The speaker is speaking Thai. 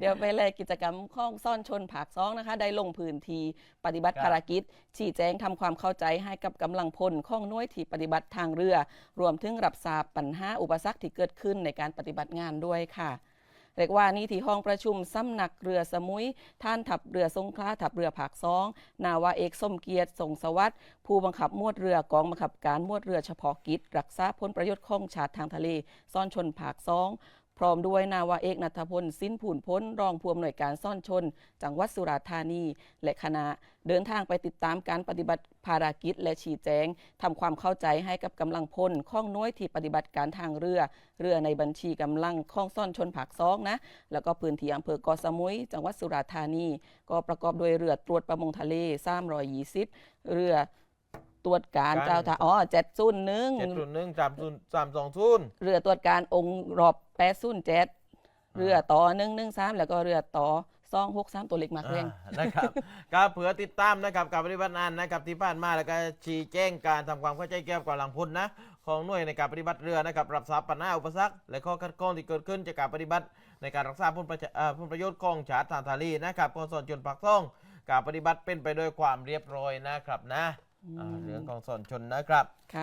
เดี๋ยวไปแลกิจกรรมข้องซ่อนชนผากซ้องนะคะ ได้ลงพื้นที่ปฏิบัติภารกิจ ชี้แจงทำความเข้าใจให้กับกำลังพลข้องน้วยที่ปฏิบัติทางเรือ รวมถึงรับทราบปัญหาอุปสรรคที่เกิดขึ้นในการปฏิบัติงานด้วยค่ะเรียกว่านี่ที่ห้องประชุมสำนักเรือสมุย ท่านทัพเรือสงขลาทัพเรือผากซอง นาวาเอกส้มเกียรติทรงสวัสดิ์ผู้บังคับมวดเรือกองบังคับการมวดเรือเฉพาะกิจ รักษาผลประโยชน์ของชาติทางทะเล ซ่อนชนผากซอง พร้อมด้วยนาวาเอกนัทพลสิ้นผุนพ้น รองผู้อำนวยการซ่อนชน จังหวัดสุราษฎร์ธานี และคณะ เดินทางไปติดตามการปฏิบัติภารกิจและชี้แจงทำความเข้าใจให้กับกำลังพลข้องน้วยที่ปฏิบัติการทางเรือ เรือในบัญชีกำลังข้องซ่อนชนผากซองนะ แล้วก็พื้นที่อำเภอเกาะสมุย จังหวัดสุราษฎร์ธานี ก็ประกอบด้วยเรือตรวจประมงทะเล320 เรือ ตรวจการการ เจ้าท่าอ๋อ701เจ็ดศูนย์หนึ่งสามศูนย์สามสองศูนย์ เรือตรวจการองค์รอบ807เรือต่อ113แล้วก็เรือต่อ263ตัวเล็กมากเร่ง อ่านะครับก็เผื่อติดตามนะครับการปฏิบัติงานนะครับที่ผ่านมาแล้วก็ชี้แจงการทำความเข้าใจเกี่ยวกับกำลังพลนะของหน่วยในการปฏิบัติเรือนะครับรับทราบปัญหาอุปสรรคและข้อขัดข้องที่เกิดขึ้นจากการปฏิบัติ ในการรักษาผลประโยชน์เอ่อผลประโยชน์ของชาติทางทะเลนะครับกองสอนชนปักท่องการปฏิบัติเป็นไปโดยความเรียบร้อยนะครับนะ อ่าเรื่องของสอนชนนะครับ